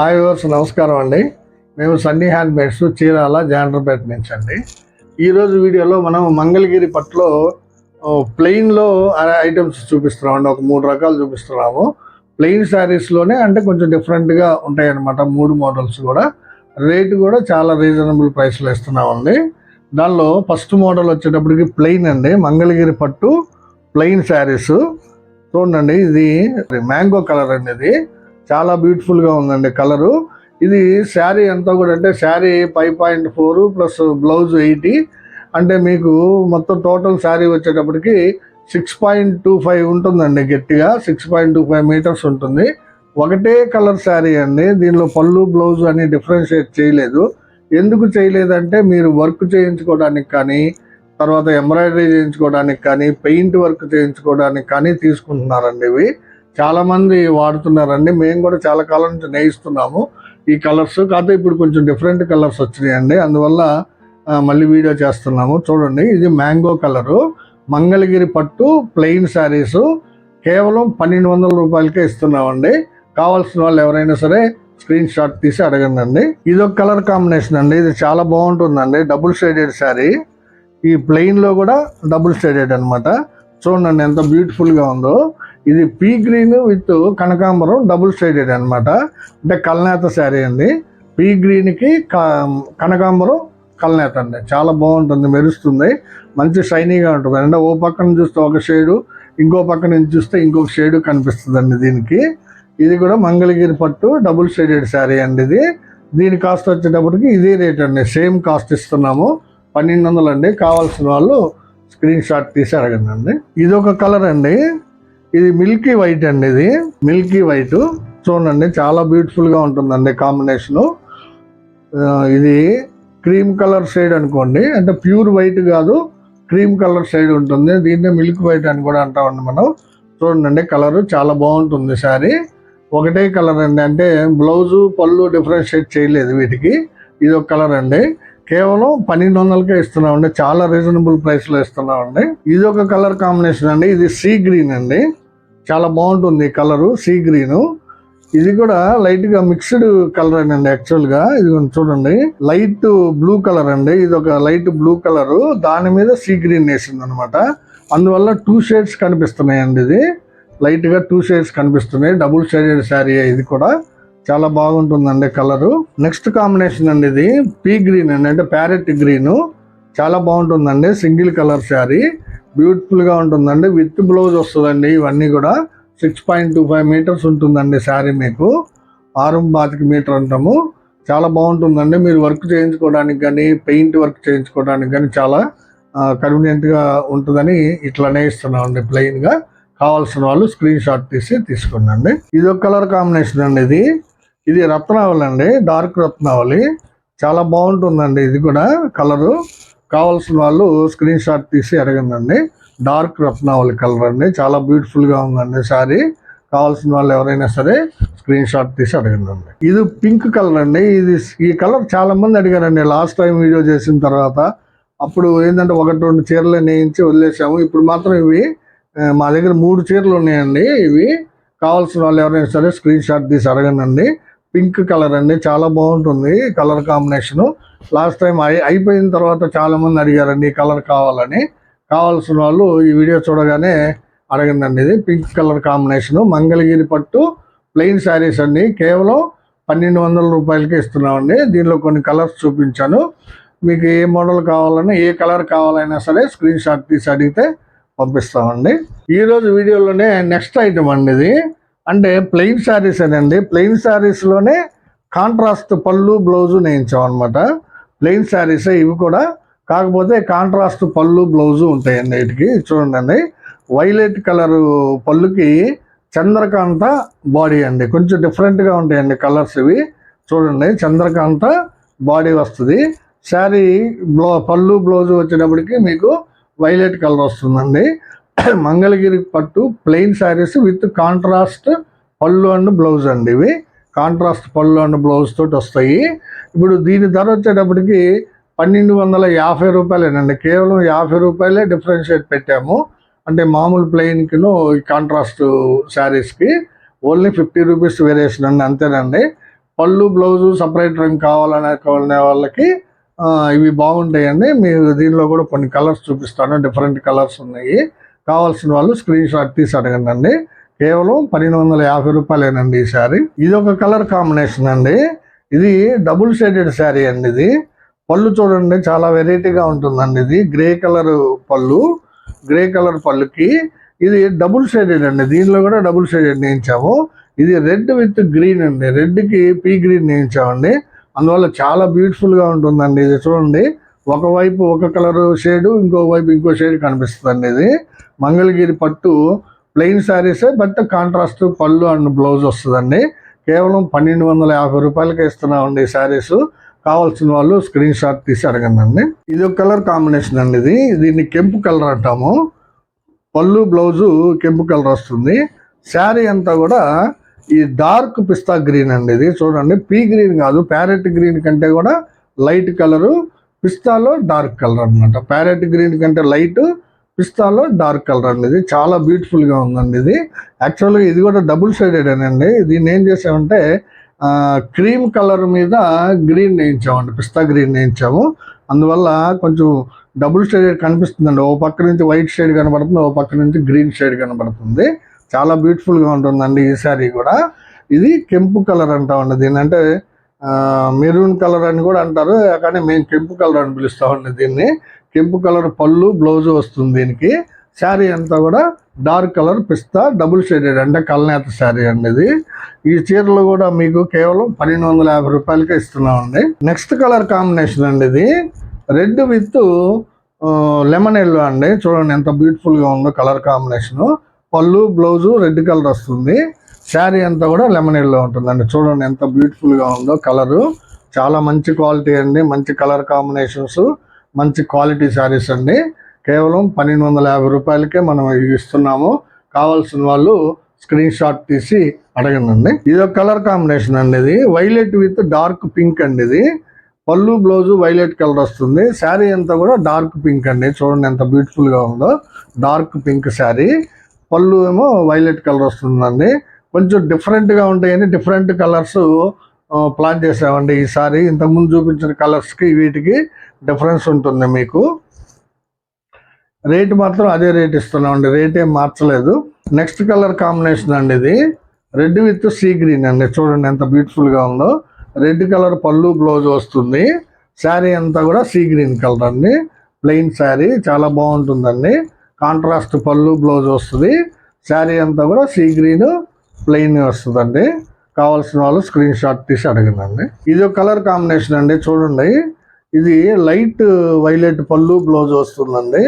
Hi verse నమస్కారం అండి. మేము సన్నీ హ్యాండ్ మేడ్స్ చీరాల జాండ్రపేట నుంచి అండి. ఈరోజు వీడియోలో మనం మంగళగిరి పట్లో ప్లెయిన్లో ఐటమ్స్ చూపిస్తున్నాం అండి. ఒక మూడు రకాలు చూపిస్తున్నాము. ప్లెయిన్ శారీస్లోనే అంటే కొంచెం డిఫరెంట్గా ఉంటాయి అన్నమాట మూడు మోడల్స్ కూడా. రేటు కూడా చాలా రీజనబుల్ ప్రైస్లో ఇస్తున్నామండి. దానిలో ఫస్ట్ మోడల్ వచ్చేటప్పటికి ప్లెయిన్ అండి. మంగళగిరి పట్టు ప్లెయిన్ శారీస్. చూడండి ఇది మ్యాంగో కలర్ అండి ఇది. చాలా బ్యూటిఫుల్గా ఉందండి కలరు. ఇది శారీ ఎంత కూడా అంటే sari five point four plus blouse eighty అంటే మీకు మొత్తం టోటల్ శారీ వచ్చేటప్పటికి సిక్స్ పాయింట్ టూ ఫైవ్ ఉంటుందండి గట్టిగా. Six point two five metres ఉంటుంది. ఒకటే కలర్ శారీ అండి. దీనిలో పళ్ళు బ్లౌజ్ అని డిఫరెన్షియేట్ చేయలేదు. ఎందుకు చేయలేదంటే మీరు వర్క్ చేయించుకోవడానికి కానీ తర్వాత ఎంబ్రాయిడరీ చేయించుకోవడానికి కానీ పెయింట్ వర్క్ చేయించుకోవడానికి కానీ తీసుకుంటున్నారండి ఇవి. చాలా మంది వాడుతున్నారండి. మేము కూడా చాలా కాలం నుంచి నేయిస్తున్నాము. ఈ కలర్స్ కాకపోతే ఇప్పుడు కొంచెం డిఫరెంట్ కలర్స్ వచ్చినాయండి. అందువల్ల మళ్ళీ వీడియో చేస్తున్నాము. చూడండి ఇది మ్యాంగో కలరు. మంగళగిరి పట్టు ప్లెయిన్ శారీస్. కేవలం పన్నెండు వందల రూపాయలకే ఇస్తున్నామండి. కావాల్సిన వాళ్ళు ఎవరైనా సరే స్క్రీన్ షాట్ తీసి అడగండి ఇది ఒక కలర్ కాంబినేషన్ అండి. ఇది చాలా బాగుంటుందండి. Double shaded sari. ఈ ప్లెయిన్లో కూడా డబుల్ షేడెడ్ అనమాట చూడండి ఎంత బ్యూటిఫుల్గా ఉందో. ఇది పీ గ్రీన్ విత్ కనకాంబరం డబుల్ షేడెడ్ అనమాట అంటే కల్నేత శారీ అండి. పీ గ్రీన్కి క- కనకాంబరం కల్నేత అండి. చాలా బాగుంటుంది మెరుస్తుంది. మంచి షైనీగా ఉంటుంది. అంటే ఓ పక్కన చూస్తే ఒక షేడు ఇంకో పక్క నుంచి చూస్తే ఇంకొక షేడు కనిపిస్తుందండి దీనికి. ఇది కూడా మంగళగిరి పట్టు డబుల్ షేడెడ్ శారీ అండి ఇది. దీని కాస్ట్ వచ్చేటప్పటికి ఇదే రేట్ అండి. సేమ్ కాస్ట్ ఇస్తున్నాము. పన్నెండు వందలు అండి. కావాల్సిన వాళ్ళు స్క్రీన్ షాట్ తీసి అడగండి అండి. ఇది ఒక కలర్ అండి. ఇది మిల్కీ వైట్ అండి ఇది. Milky white. చూడండి చాలా బ్యూటిఫుల్గా ఉంటుందండి కాంబినేషను ఇది క్రీమ్ కలర్ షేడ్ అనుకోండి. అంటే ప్యూర్ వైట్ కాదు క్రీమ్ కలర్ షేడ్ ఉంటుంది. దీన్నే మిల్క్ వైట్ అని కూడా అంటామండి మనం. చూడండి కలర్ చాలా బాగుంటుంది శారీ. ఒకటే కలర్ అండి. అంటే బ్లౌజు పళ్ళు డిఫరెన్షియేట్ చేయలేదు వీటికి. ఇది ఒక కలర్ అండి. కేవలం పన్నెండు వందలకే ఇస్తున్నామండి. చాలా రీజనబుల్ ప్రైస్లో ఇస్తున్నామండి. ఇది ఒక కలర్ కాంబినేషన్ అండి. ఇది సీ గ్రీన్ అండి. చాలా బాగుంటుంది కలరు సీ గ్రీను ఇది కూడా లైట్గా మిక్స్డ్ కలర్ అండి యాక్చువల్గా. ఇది చూడండి. లైట్ బ్లూ కలర్ అండి. ఇది ఒక లైట్ బ్లూ కలర్ దాని మీద సీ గ్రీన్ వేసింది అనమాట అందువల్ల టూ షేడ్స్ కనిపిస్తున్నాయి అండి ఇది. లైట్గా టూ షేడ్స్ కనిపిస్తున్నాయి. డబుల్ షేడెడ్ శారీ ఇది కూడా. చాలా బాగుంటుందండి కలరు. నెక్స్ట్ కాంబినేషన్ అండి ఇది. పీ గ్రీన్ అండి. అంటే ప్యారెట్ గ్రీన్ చాలా బాగుంటుందండి. సింగిల్ కలర్ శారీ బ్యూటిఫుల్గా ఉంటుందండి. విత్ బ్లౌజ్ వస్తుందండి ఇవన్నీ కూడా. Six point two five metres ఉంటుందండి శారీ మీకు. ఆరు బాతికి మీటర్ అంటాము. చాలా బాగుంటుందండి. మీరు వర్క్ చేయించుకోవడానికి కానీ పెయింట్ వర్క్ చేయించుకోవడానికి కానీ చాలా కన్వీనియంట్గా ఉంటుందని ఇట్లానే ఇస్తున్నామండి ప్లెయిన్గా కావాల్సిన వాళ్ళు స్క్రీన్ షాట్ తీసి తీసుకున్నాండి. ఇది ఒక కలర్ కాంబినేషన్ అండి ఇది. ఇది రత్నావళి అండి డార్క్ రత్నావళి. చాలా బాగుంటుందండి ఇది కూడా కలరు. కావాల్సిన వాళ్ళు స్క్రీన్ షాట్ తీసి అడగండి డార్క్ రత్నావళి కలర్ అండి చాలా బ్యూటిఫుల్గా ఉందండి శారీ. కావాల్సిన వాళ్ళు ఎవరైనా సరే స్క్రీన్ షాట్ తీసి అడగండి ఇది పింక్ కలర్ అండి ఇది ఈ కలర్ చాలా మంది అడిగారండి లాస్ట్ టైం వీడియో చేసిన తర్వాత. అప్పుడు ఏంటంటే ఒకటి రెండు చీరలు నేయించి వదిలేసాము. ఇప్పుడు మాత్రం ఇవి మా దగ్గర మూడు చీరలు ఉన్నాయండి ఇవి. కావాల్సిన వాళ్ళు ఎవరైనా సరే స్క్రీన్ షాట్ తీసి అడగండి పింక్ కలర్ అండి. చాలా బాగుంటుంది కలర్ కాంబినేషను. లాస్ట్ టైం అయి అయిపోయిన తర్వాత చాలామంది అడిగారండి ఈ కలర్ కావాలని. కావాల్సిన వాళ్ళు ఈ వీడియో చూడగానే అడగండి ఇది. Pink colour combination. మంగళగిరి పట్టు ప్లెయిన్ శారీస్ అండి. కేవలం పన్నెండు వందల రూపాయలకి ఇస్తున్నామండి. దీనిలో కొన్ని కలర్స్ చూపించాను. మీకు ఏ మోడల్ కావాలన్నా ఏ కలర్ కావాలైనా సరే స్క్రీన్ షాట్ తీసి అడిగితే పంపిస్తామండి. ఈరోజు వీడియోలోనే నెక్స్ట్ ఐటమ్ అండి ఇది. అంటే ప్లెయిన్ శారీస్ అండి ప్లెయిన్ శారీస్లోనే కాంట్రాస్ట్ పళ్ళు బ్లౌజు నేయించాం అనమాట ప్లెయిన్ శారీసే ఇవి కూడా. కాకపోతే కాంట్రాస్ట్ పళ్ళు బ్లౌజు ఉంటాయండి వీటికి. చూడండి. వైలెట్ కలరు పళ్ళుకి చంద్రకాంత బాడీ అండి. కొంచెం డిఫరెంట్గా ఉంటాయండి కలర్స్ ఇవి. చూడండి. చంద్రకాంత బాడీ వస్తుంది. శారీ బ్లౌ పళ్ళు బ్లౌజు వచ్చేటప్పటికి మీకు వైలెట్ కలర్ వస్తుందండి. మంగళగిరి పట్టు ప్లెయిన్ శారీస్ విత్ కాంట్రాస్ట్ పళ్ళు అండ్ బ్లౌజ్ అండి ఇవి. కాంట్రాస్ట్ పళ్ళు అండ్ బ్లౌజ్ తోటి వస్తాయి. ఇప్పుడు దీని ధర వచ్చేటప్పటికి పన్నెండు వందల యాభై రూపాయలేనండి. కేవలం యాభై రూపాయలే డిఫరెన్షియేట్ పెట్టాము. అంటే మామూలు ప్లెయిన్కిను ఈ కాంట్రాస్ట్ శారీస్కి ఓన్లీ ఫిఫ్టీ రూపీస్ వేరియేషన్ అండి అంతేనండి. పళ్ళు బ్లౌజు సపరేట్ రంగు కావాలనే వాళ్ళకి ఇవి బాగుంటాయండి. మీరు దీనిలో కూడా కొన్ని కలర్స్ చూపిస్తాను. డిఫరెంట్ కలర్స్ ఉన్నాయి. కావాల్సిన వాళ్ళు స్క్రీన్ షాట్ తీసి అడగండి కేవలం పన్నెండు వందల యాభై రూపాయలేనండి ఈ శారీ. ఇది ఒక కలర్ కాంబినేషన్ అండి. ఇది డబుల్ షేడెడ్ శారీ అండి ఇది. పళ్ళు చూడండి చాలా వెరైటీగా ఉంటుందండి ఇది. గ్రే కలర్ పళ్ళు గ్రే కలర్ పళ్ళుకి. ఇది డబుల్ షేడెడ్ అండి. దీనిలో కూడా డబుల్ షేడెడ్ నేయించాము. ఇది రెడ్ విత్ గ్రీన్ అండి. రెడ్కి పీ గ్రీన్ నేయించామండి. అందువల్ల చాలా బ్యూటిఫుల్గా ఉంటుందండి ఇది. చూడండి. ఒకవైపు ఒక కలర్ షేడ్ ఇంకో వైపు ఇంకో షేడ్ కనిపిస్తుందండి ఇది మంగళగిరి పట్టు ప్లెయిన్ శారీసే బట్ కాంట్రాస్ట్ పళ్ళు అండ్ బ్లౌజ్ వస్తుందండి. కేవలం పన్నెండు వందల యాభై రూపాయలకి ఇస్తున్నామండి ఈ శారీస్. కావాల్సిన వాళ్ళు స్క్రీన్ షాట్ తీసి అడగండి ఇది ఒక కలర్ కాంబినేషన్ అండి ఇది. దీన్ని కెంపు కలర్ అంటాము. పళ్ళు బ్లౌజు కెంపు కలర్ వస్తుంది. శారీ అంతా కూడా ఈ డార్క్ పిస్తా గ్రీన్ అండి ఇది. చూడండి పీ గ్రీన్ కాదు ప్యారెట్ గ్రీన్ కంటే కూడా లైట్ కలరు. పిస్తాలో డార్క్ కలర్ అన్నమాట. ప్యారెట్ గ్రీన్ కంటే లైట్ పిస్తాలో డార్క్ కలర్ అండి ఇది. చాలా బ్యూటిఫుల్గా గా ఉందండి ఇది. యాక్చువల్గా ఇది కూడా డబుల్ షేడెడ్ అండి. దీన్ని ఏం చేసామంటే క్రీమ్ కలర్ మీద గ్రీన్ వేయించామండి. పిస్తా గ్రీన్ వేయించాము. అందువల్ల కొంచెం డబుల్ షేడెడ్ కనిపిస్తుందండి. ఓ పక్క నుంచి వైట్ షేడ్ కనబడుతుంది ఓ పక్క నుంచి గ్రీన్ షేడ్ కనబడుతుంది. చాలా బ్యూటిఫుల్గా గా ఉంటుందండి ఈ శారీ కూడా. ఇది కెంపు కలర్ అంటామండి దీని అంటే మెరూన్ కలర్ అని కూడా అంటారు. కానీ మేము కెంపు కలర్ అని పిలుస్తామండి దీన్ని. కెంపు కలర్ పళ్ళు బ్లౌజ్ వస్తుంది దీనికి. శారీ అంతా కూడా డార్క్ కలర్ పిస్తా డబుల్ షేడెడ్ అంటే కల్నేత శారీ అండి ఇది. ఈ చీరలు కూడా మీకు కేవలం పన్నెండు వందల యాభై రూపాయలకే ఇస్తున్నామండి నెక్స్ట్ కలర్ కాంబినేషన్ అండి ఇది. రెడ్ విత్ లెమన్ ఎల్లో అండి. చూడండి ఎంత బ్యూటిఫుల్గా గా ఉందో కలర్ కాంబినేషన్. పళ్ళు బ్లౌజు రెడ్ కలర్ వస్తుంది. శారీ అంతా కూడా లెమన్ ఎల్లో ఉంటుందండి. చూడండి ఎంత బ్యూటిఫుల్గా గా ఉందో కలరు. చాలా మంచి క్వాలిటీ అండి. మంచి కలర్ కాంబినేషన్స్ మంచి క్వాలిటీ శారీస్ అండి. కేవలం పన్నెండు వందల యాభై రూపాయలకే మనం ఇస్తున్నాము. కావాల్సిన వాళ్ళు స్క్రీన్ షాట్ తీసి అడగండి. ఇది ఒక కలర్ కాంబినేషన్ అండి ఇది. వైలెట్ విత్ డార్క్ పింక్ అండి ఇది. పళ్ళు బ్లౌజ్ వైలెట్ కలర్ వస్తుంది. శారీ అంతా కూడా డార్క్ పింక్ అండి. చూడండి ఎంత బ్యూటిఫుల్గా గా ఉందో. Dark pink sari. పళ్ళు ఏమో వైలెట్ కలర్ వస్తుందండి. కొంచెం డిఫరెంట్గా ఉంటాయని డిఫరెంట్ కలర్స్ ప్లాన్ చేసామండి ఈసారి. ఇంతకుముందు చూపించిన కలర్స్కి వీటికి డిఫరెన్స్ ఉంటుంది మీకు. రేట్ మాత్రం అదే రేట్ ఇస్తున్నామండి. రేట్ ఏం మార్చలేదు. నెక్స్ట్ కలర్ కాంబినేషన్ అండి ఇది. రెడ్ విత్ సీ గ్రీన్ అండి. చూడండి ఎంత బ్యూటిఫుల్గా ఉందో. రెడ్ కలర్ పళ్ళు బ్లౌజ్ వస్తుంది. శారీ అంతా కూడా సీ గ్రీన్ కలర్ అండి. ప్లెయిన్ శారీ చాలా బాగుంటుందండి. కాంట్రాస్ట్ పళ్ళు బ్లౌజ్ వస్తుంది. శారీ అంతా కూడా సీ గ్రీన్ ప్లెయిన్ వస్తుందండి. కావాల్సిన వాళ్ళు స్క్రీన్ షాట్ తీసి అడిగిందండి. ఇది ఒక కలర్ కాంబినేషన్ అండి చూడండి. ఇది లైట్ వైలెట్ పళ్ళు బ్లౌజ్ వస్తుందండి.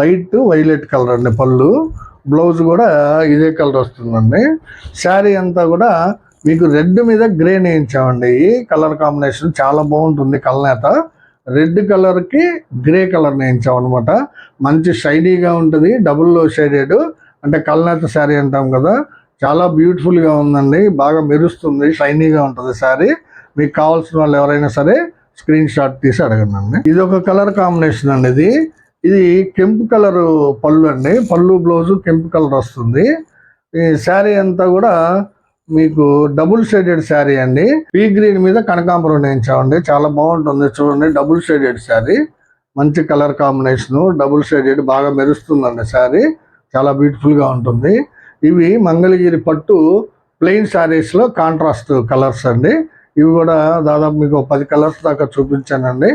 లైట్ వైలెట్ కలర్ అండి పళ్ళు. బ్లౌజ్ కూడా ఇదే కలర్ వస్తుందండి. శారీ అంతా కూడా మీకు రెడ్ మీద గ్రే నేయించామండి. ఈ కలర్ కాంబినేషన్ చాలా బాగుంటుంది కలనేత. రెడ్ కలర్కి గ్రే కలర్ నేయించాం అనమాట మంచి షైనీగా ఉంటుంది డబుల్ షేడెడ్. అంటే కలనేత శారీ అంటాం కదా చాలా బ్యూటిఫుల్గా ఉందండి. బాగా మెరుస్తుంది. షైనీగా ఉంటుంది శారీ. మీకు కావాల్సిన వాళ్ళు ఎవరైనా సరే స్క్రీన్ షాట్ తీసి అడగండి అండి ఇది ఒక కలర్ కాంబినేషన్ అండి ఇది. ఇది కెంపు కలర్ పళ్ళు అండి. పళ్ళు బ్లౌజు కెంపు కలర్ వస్తుంది. ఈ శారీ అంతా కూడా మీకు డబుల్ షేడెడ్ శారీ అండి. పీ గ్రీన్ మీద కనకాంబరం నేయించామండి. చాలా బాగుంటుంది చూడండి. Double shaded sari. మంచి కలర్ కాంబినేషన్ డబుల్ షేడెడ్ బాగా మెరుస్తుందండి శారీ. చాలా బ్యూటిఫుల్గా గా ఉంటుంది. ఇవి మంగళగిరి పట్టు ప్లెయిన్ శారీస్లో కాంట్రాస్ట్ కలర్స్ అండి. ఇవి కూడా దాదాపు మీకు పది కలర్స్ దాకా చూపించానండి.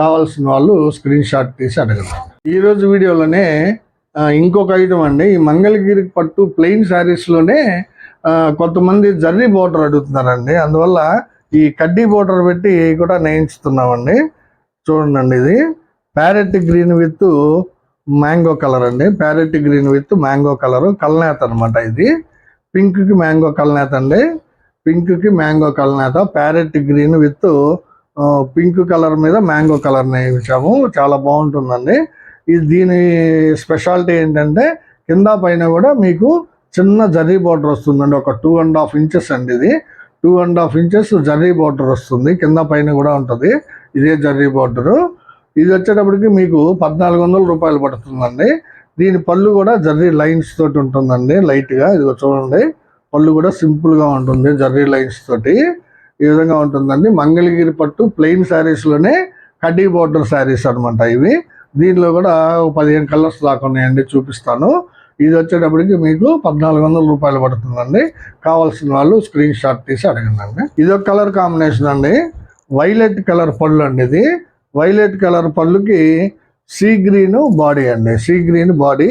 కావాల్సిన వాళ్ళు స్క్రీన్ షాట్ తీసి అడగండి. ఈరోజు వీడియోలోనే ఇంకొక ఐటమ్ అండి. ఈ మంగళగిరి పట్టు ప్లెయిన్ శారీస్లోనే కొంతమంది జర్రీ బోర్డర్ అడుగుతున్నారండి. అందువల్ల ఈ కడ్డీ బోర్డర్ పెట్టి కూడా నేయించుతున్నామండి. చూడండి ఇది. Parrot green with mango colour అండి. Parrot green with mango colour. కల్నేత అనమాట ఇది. పింక్కి మ్యాంగో కల్నేత అండి. పింక్కి mango కల్నేత. Parrot green with pink colour మీద మ్యాంగో కలర్ నేయించాము. చాలా బాగుంటుందండి. ఇది దీని స్పెషాలిటీ ఏంటంటే కింద పైన కూడా మీకు చిన్న జరీ బార్డర్ వస్తుందండి. ఒక టూ అండ్ హాఫ్ ఇంచెస్ అండి ఇది. Two and half inches zari border వస్తుంది. కింద పైన కూడా ఉంటుంది. ఇదే జరీ బార్డరు. ఇది వచ్చేటప్పటికి మీకు పద్నాలుగు వందల రూపాయలు పడుతుందండి. దీని పళ్ళు కూడా జర్రీ లైన్స్ తోటి ఉంటుందండి లైట్గా. ఇది చూడండి. పళ్ళు కూడా సింపుల్గా ఉంటుంది జర్రీ లైన్స్ తోటి. ఈ విధంగా ఉంటుందండి. మంగళగిరి పట్టు ప్లెయిన్ శారీస్లోనే కడ్డీ బోర్డర్ శారీస్ అనమాట ఇవి. దీనిలో కూడా పదిహేను కలర్స్ దాకా ఉన్నాయండి చూపిస్తాను. ఇది వచ్చేటప్పటికి మీకు పద్నాలుగు వందల రూపాయలు పడుతుందండి. కావాల్సిన వాళ్ళు స్క్రీన్ షాట్ తీసి అడగండి ఇది ఒక కలర్ కాంబినేషన్ అండి. వైలెట్ కలర్ పళ్ళు అండి ఇది. వైలెట్ కలర్ పళ్ళుకి సీ గ్రీన్ బాడీ అండి. సీ గ్రీన్ బాడీ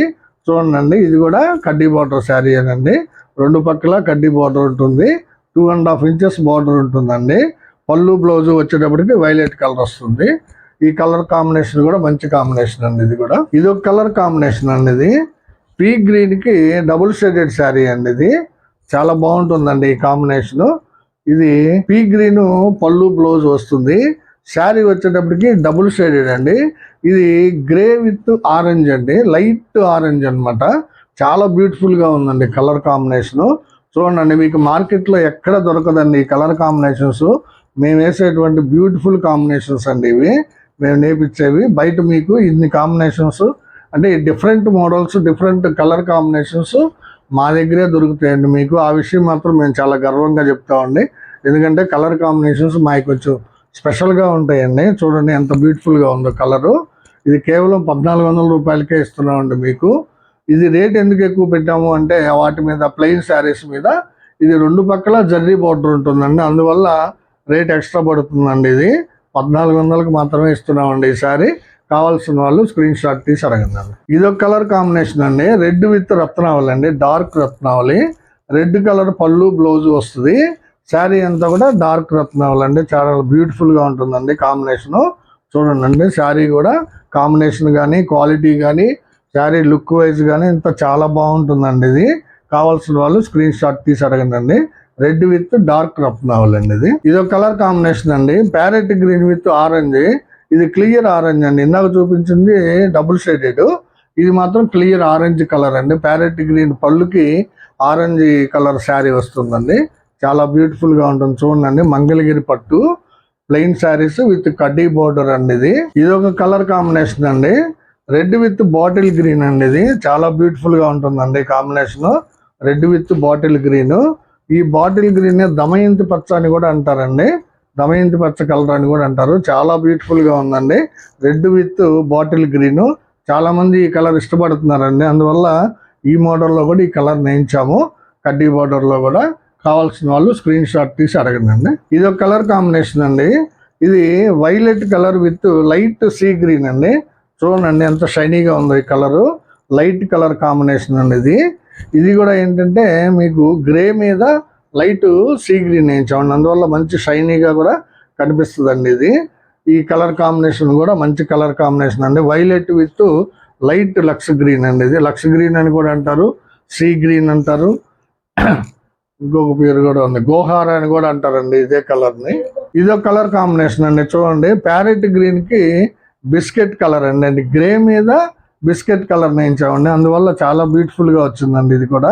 చూడండి ఇది కూడా కడ్డీ బార్డర్ శారీ అండి రెండు పక్కల కడ్డీ బార్డర్ ఉంటుంది. Two and half inches border ఉంటుందండి. పళ్ళు బ్లౌజ్ వచ్చేటప్పటికి వైలెట్ కలర్ వస్తుంది. ఈ కలర్ కాంబినేషన్ కూడా మంచి కాంబినేషన్ అండి ఇది కూడా. ఇది ఒక కలర్ కాంబినేషన్ అండి ఇది. పీ గ్రీన్కి డబుల్ షేడెడ్ శారీ అండి ఇది. చాలా బాగుంటుందండి ఈ కాంబినేషన్. ఇది పీ గ్రీన్ పళ్ళు బ్లౌజ్ వస్తుంది. శారీ వచ్చేటప్పటికి డబుల్ షేడెడ్ అండి. ఇది గ్రే విత్ ఆరెంజ్ అండి. లైట్ ఆరెంజ్ అనమాట చాలా బ్యూటిఫుల్గా ఉందండి కలర్ కాంబినేషన్. చూడండి మీకు మార్కెట్లో ఎక్కడ దొరకదండి ఈ కలర్ కాంబినేషన్స్. మేము వేసేటువంటి బ్యూటిఫుల్ కాంబినేషన్స్ అండి ఇవి. మేము నేర్పించేవి. బయట మీకు ఇన్ని కాంబినేషన్స్ అంటే different models different colour combinations మా దగ్గరే దొరుకుతాయండి మీకు. ఆ విషయం మాత్రం మేము చాలా గర్వంగా చెప్తామండి. ఎందుకంటే కలర్ కాంబినేషన్స్ మాకు కొంచెం స్పెషల్గా ఉంటాయండి. చూడండి ఎంత బ్యూటిఫుల్గా ఉందో కలరు. ఇది కేవలం పద్నాలుగు వందల రూపాయలకే ఇస్తున్నామండి మీకు. ఇది రేట్ ఎందుకు ఎక్కువ పెట్టాము అంటే వాటి మీద ప్లెయిన్ శారీస్ మీద ఇది రెండు పక్కల జర్రీ బార్డర్ ఉంటుందండి. అందువల్ల రేట్ ఎక్స్ట్రా పడుతుందండి ఇది. పద్నాలుగు వందలకు మాత్రమే ఇస్తున్నామండి ఈ సారీ కావాల్సిన వాళ్ళు స్క్రీన్ షాట్ తీసి అడగండి. ఇది ఒక కలర్ కాంబినేషన్ అండి. రెడ్ విత్ రత్నావళి అండి. డార్క్ రత్నావళి. రెడ్ కలర్ పళ్ళు బ్లౌజ్ వస్తుంది. శారీ అంతా కూడా డార్క్ రత్నాలు అండి చాలా బ్యూటిఫుల్గా ఉంటుందండి కాంబినేషన్. చూడండి అండి శారీ కూడా కాంబినేషన్ కానీ క్వాలిటీ కానీ శారీ లుక్ వైజ్ కానీ ఇంత చాలా బాగుంటుందండి ఇది. కావాల్సిన వాళ్ళు స్క్రీన్ షాట్ తీసి అడగండి రెడ్ విత్ డార్క్ రత్నావళి అండి ఇది. ఇది ఒక కలర్ కాంబినేషన్ అండి. Parrot green with orange. ఇది క్లియర్ ఆరెంజ్ అండి. ఇందాక చూపించింది డబుల్ షేడెడ్. ఇది మాత్రం క్లియర్ ఆరెంజ్ కలర్ అండి. ప్యారెట్ గ్రీన్ పళ్ళుకి ఆరెంజ్ కలర్ శారీ వస్తుందండి. చాలా బ్యూటిఫుల్గా ఉంటుంది. చూడండి మంగళగిరి పట్టు ప్లెయిన్ శారీస్ విత్ కడ్డీ బోర్డర్ అండి ఇది. ఇది ఒక కలర్ కాంబినేషన్ అండి. రెడ్ విత్ బాటిల్ గ్రీన్ అండి ఇది. చాలా బ్యూటిఫుల్గా ఉంటుందండి combination red with bottle green ఈ బాటిల్ గ్రీన్ దమయంతి పచ్చ అని కూడా అంటారండి. దమయంతి పచ్చ కలర్ అని కూడా అంటారు. చాలా బ్యూటిఫుల్గా ఉందండి. రెడ్ విత్ బాటిల్ గ్రీన్ చాలా మంది ఈ కలర్ ఇష్టపడుతున్నారండి. అందువల్ల ఈ మోడల్లో కూడా ఈ కలర్ నేయించాము. కడ్డీ border లో కూడా. కావాల్సిన వాళ్ళు స్క్రీన్ షాట్ తీసి అడగండి. ఇది ఒక కలర్ కాంబినేషన్ అండి. ఇది violet colour with light sea green అండి. చూడండి ఎంత షైనీగా ఉందో ఈ కలరు లైట్ కలర్ కాంబినేషన్ అండి ఇది. ఇది కూడా ఏంటంటే మీకు గ్రే మీద లైట్ సీ గ్రీన్ వేయించామండి అందువల్ల మంచి షైనీగా కూడా కనిపిస్తుందండి ఇది. ఈ కలర్ కాంబినేషన్ కూడా మంచి కలర్ కాంబినేషన్ అండి. Violet with light lux green అండి ఇది. లక్స్ గ్రీన్ అని కూడా అంటారు. సీ గ్రీన్ అంటారు. ఇంకొక పేరు కూడా ఉంది. గోహార అని కూడా అంటారండి ఇదే కలర్ని ఇదో కలర్ కాంబినేషన్ అండి. చూడండి ప్యారెట్ గ్రీన్కి బిస్కెట్ కలర్ అండి. అండి గ్రే మీద బిస్కెట్ కలర్ నేయించామండి అందువల్ల చాలా బ్యూటిఫుల్గా వచ్చిందండి ఇది కూడా.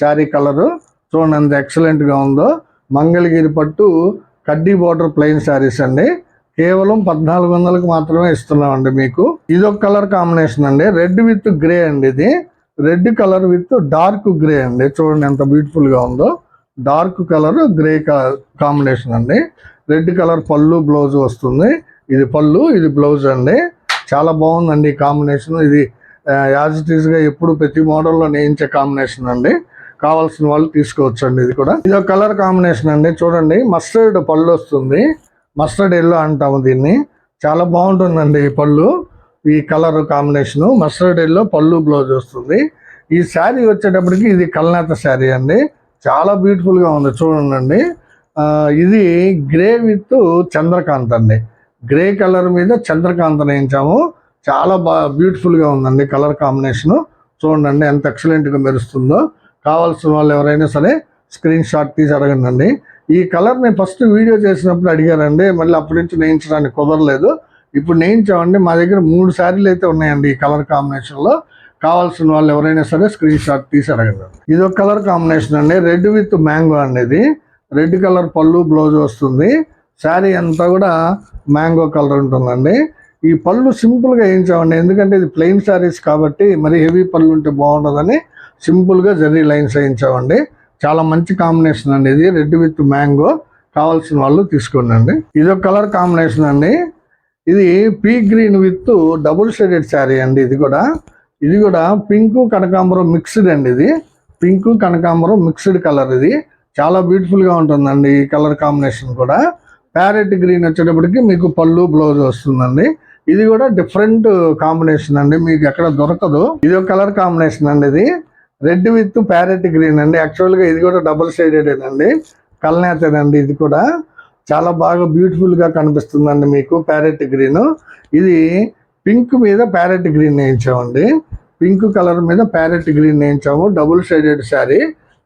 శారీ కలరు చూడండి ఎంత ఎక్సలెంట్గా ఉందో. మంగళగిరి పట్టు కడ్డీ బోర్డర్ ప్లెయిన్ శారీస్ అండి. కేవలం పద్నాలుగు వందలకు మాత్రమే ఇస్తున్నామండి మీకు. ఇది ఒక కలర్ కాంబినేషన్ అండి. రెడ్ విత్ గ్రే అండి ఇది. Red colour with dark grey అండి. చూడండి ఎంత బ్యూటిఫుల్గా ఉందో. డార్క్ కలర్ గ్రే కాంబినేషన్ అండి. రెడ్ కలర్ పళ్ళు బ్లౌజ్ వస్తుంది. ఇది పళ్ళు ఇది బ్లౌజ్ అండి. చాలా బాగుందండి ఈ కాంబినేషన్. ఇది యాజ్ ఇట్ ఈస్గా ఎప్పుడు ప్రతి మోడల్లో నేయించే కాంబినేషన్ అండి. కావాల్సిన వాళ్ళు తీసుకోవచ్చండి ఇది కూడా. ఇది ఒక కలర్ కాంబినేషన్ అండి. చూడండి మస్టర్డ్ పళ్ళు వస్తుంది. మస్టర్డ్ ఎల్లో అంటాము దీన్ని. చాలా బాగుంటుందండి ఈ పళ్ళు. ఈ కలర్ కాంబినేషన్. మస్టర్డ్ ఎల్లో పళ్ళు బ్లౌజ్ వస్తుంది. ఈ శారీ వచ్చేటప్పటికి ఇది కల్నేత శారీ అండి. చాలా బ్యూటిఫుల్గా ఉంది. చూడండి ఇది గ్రే విత్ చంద్రకాంత్ అండి. గ్రే కలర్ మీద చంద్రకాంత్ వేయించాము చాలా బాగా బ్యూటిఫుల్గా ఉందండి కలర్ కాంబినేషన్ చూడండి ఎంత ఎక్సలెంట్గా మెరుస్తుందో. కావాల్సిన వాళ్ళు ఎవరైనా సరే స్క్రీన్ షాట్ తీసి అడగండి ఈ కలర్ నేను ఫస్ట్ వీడియో చేసినప్పుడు అడిగారండి. మళ్ళీ అప్పటి నుంచి నేయించడానికి కుదరలేదు. ఇప్పుడు నేయించామండి. మా దగ్గర మూడు శారీలు అయితే ఉన్నాయండి ఈ కలర్ కాంబినేషన్లో కావాల్సిన వాళ్ళు ఎవరైనా సరే స్క్రీన్ షాట్ తీసి అడగండి. ఇది ఒక కలర్ కాంబినేషన్ అండి రెడ్ విత్ మ్యాంగో అనేది రెడ్ కలర్ పళ్ళు బ్లౌజ్ వస్తుంది. శారీ అంతా కూడా మ్యాంగో కలర్ ఉంటుందండి. ఈ పళ్ళు సింపుల్గా వేయించామండి ఎందుకంటే ఇది ప్లెయిన్ శారీస్ కాబట్టి మరి హెవీ పళ్ళు ఉంటే బాగుండదని సింపుల్గా జరీ లైన్స్ వేయించామండి చాలా మంచి కాంబినేషన్ అండి ఇది. రెడ్ విత్ మ్యాంగో కావాల్సిన వాళ్ళు తీసుకోండి ఇది ఒక కలర్ కాంబినేషన్ అండి. ఇది pea green with double shaded sari అండి ఇది కూడా. ఇది కూడా పింక్ కనకాంబరం మిక్స్డ్ అండి ఇది. పింక్ కనకాంబరం మిక్స్డ్ కలర్ ఇది. చాలా బ్యూటిఫుల్గా ఉంటుందండి ఈ కలర్ కాంబినేషన్ కూడా. ప్యారెట్ గ్రీన్ వచ్చేటప్పటికి మీకు పళ్ళు బ్లౌజ్ వస్తుందండి. ఇది కూడా డిఫరెంట్ కాంబినేషన్ అండి. మీకు ఎక్కడ దొరకదు. ఇది ఒక కలర్ కాంబినేషన్ అండి ఇది. రెడ్ విత్ ప్యారెట్ గ్రీన్ అండి. యాక్చువల్గా ఇది కూడా డబుల్ షేడెడ్ అండి. కల్నేతేనండి ఇది కూడా. చాలా బాగా బ్యూటిఫుల్గా కనిపిస్తుందండి మీకు ప్యారెట్ గ్రీన్ ఇది పింక్ మీద ప్యారెట్ గ్రీన్ వేయించామండి. పింక్ కలర్ మీద parrot green వేయించాము. Double shaded sari.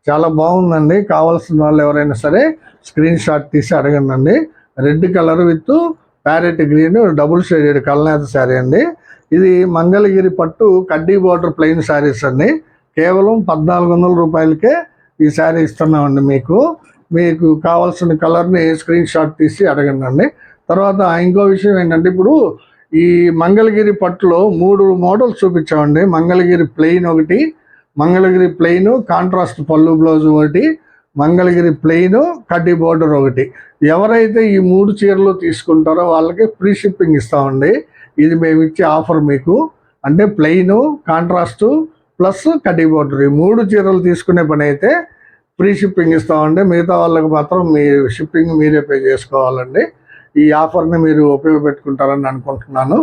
చాలా బాగుందండి. కావాల్సిన వాళ్ళు ఎవరైనా సరే స్క్రీన్ షాట్ తీసి అడగండి red colour with parrot green double shaded కల్నేత sari అండి. ఇది మంగళగిరి పట్టు కడ్డీ బార్డర్ ప్లెయిన్ శారీస్ అండి. కేవలం పద్నాలుగు వందల రూపాయలకే ఈ శారీ ఇస్తున్నామండి మీకు. మీకు కావాల్సిన కలర్ని స్క్రీన్ షాట్ తీసి అడగండి అండి తర్వాత ఇంకో విషయం ఏంటంటే ఇప్పుడు ఈ మంగళగిరి పట్టులో మూడు మోడల్స్ చూపించామండి. మంగళగిరి ప్లెయిన్ ఒకటి మంగళగిరి ప్లెయిన్ కాంట్రాస్ట్ పళ్ళు బ్లౌజ్ ఒకటి మంగళగిరి ప్లెయిన్ కడ్డీ బోర్డర్ ఒకటి. ఎవరైతే ఈ మూడు చీరలు తీసుకుంటారో వాళ్ళకి ఫ్రీ షిప్పింగ్ ఇస్తామండి. ఇది మేము ఇచ్చే ఆఫర్ మీకు. అంటే ప్లెయిన్ కాంట్రాస్ట్ ప్లస్ కడ్డీ బోర్డర్. ఈ మూడు చీరలు తీసుకునే పని అయితే ఫ్రీ షిప్పింగ్ ఇస్తామండి. మిగతా వాళ్ళకి మాత్రం మీ షిప్పింగ్ మీరే పే చేసుకోవాలండి. ఈ ఆఫర్ని మీరు ఉపయోగపెట్టుకుంటారని అనుకుంటున్నాను.